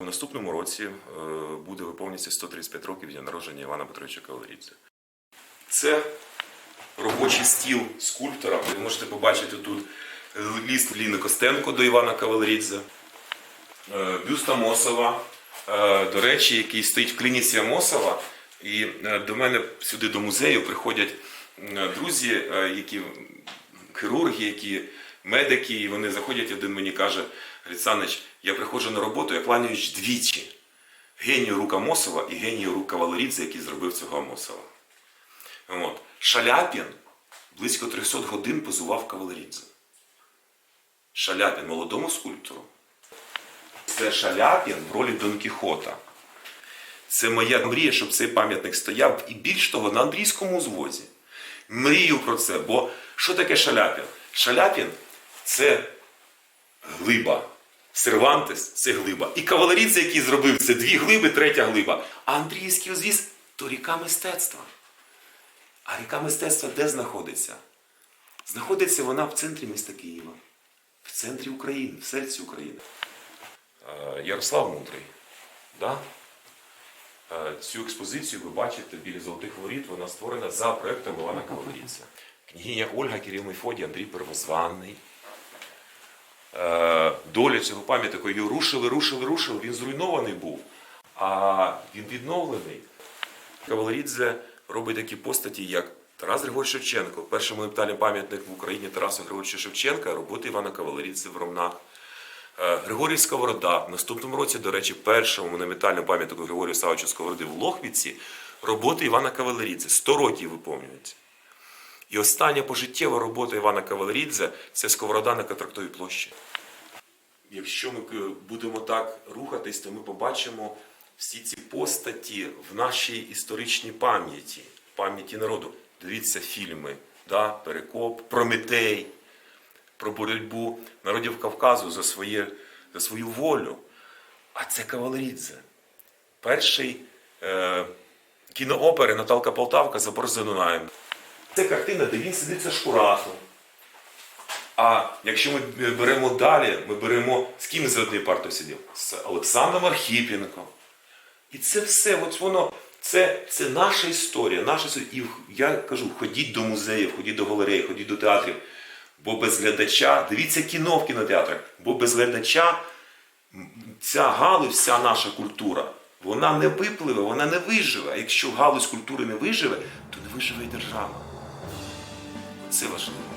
У наступному році е, буде виповнюватися 135 років дня народження Івана Петровича Кавалерідзе. Це робочий стіл скульптора. Ви можете побачити тут ліст Ліни Костенко до Івана Кавалерідзе, е, бюст Амосова, е, до речі, який стоїть в клініці Амосова. І е, до мене сюди до музею приходять друзі, які хірурги, які медики, і вони заходять, один мені каже, Грицанич, я приходжу на роботу, я кланяюсь двічі. Генію рук Амосова і генію рук Кавалерідзе, який зробив цього Амосова. От. Шаляпін близько 300 годин позував Кавалерідзе. Шаляпін молодому скульптору. Це Шаляпін в ролі Дон Кіхота. Це моя мрія, щоб цей пам'ятник стояв і більш того, на андрійському звозі. Мрію про це, бо що таке Шаляпін? Шаляпін це глиба. Сервантес це глиба. І кавалерідзе, який зробив це дві глиби, третя глиба. А Андріївський узвіз то ріка мистецтва. А ріка мистецтва де знаходиться? Знаходиться вона в центрі міста Києва, в центрі України, в серці України. Е, Ярослав Мудрий. Да? Е, Цю експозицію ви бачите біля золотих воріт. Вона створена за проектом Івана Кавалерідзе. Княгиня Ольга, Кирил Мефодій, Андрій Первозванний. Е, Доля цього пам'ятника його рушили, рушили, рушили. Він зруйнований був, а він відновлений. Кавалерідзе робить такі постаті, як Тарас Григорій Шевченко. Перший монументальний пам'ятник в Україні Тарасу Григорійовича Шевченка, роботи Івана Кавалерідзе в Ромнах. Е, Григорій Сковорода. В наступному році, до речі, першому монументальному пам'ятнику Григорію Савичу Сковороди в Лохвіці роботи Івана Кавалерідзе. 100 років виповнюється. І остання пожиттєва робота Івана Кавалерідзе це Сковорода на Контрактовій площі. Якщо ми будемо так рухатись, то ми побачимо всі ці постаті в нашій історичній пам'яті, пам'яті народу. Дивіться фільми, да? Перекоп, Прометей, про боротьбу народів Кавказу за, своє, за свою волю. А це Кавалерідзе. Перший е, кіноопери Наталка Полтавка за Дунаєм. Це картина, де він сидить за шкуратом. А якщо ми беремо далі, ми беремо з ким за однією партою сидів? З Олександром Архіпенком. І це все, от воно, це, це наша історія, наша історія. І я кажу, ходіть до музеїв, ходіть до галереї, ходіть до театрів. Бо без глядача, дивіться кіно в кінотеатрах, бо без глядача ця галузь, вся наша культура, вона не випливе, вона не виживе. А якщо галузь культури не виживе, то не виживе і держава. Це важливо.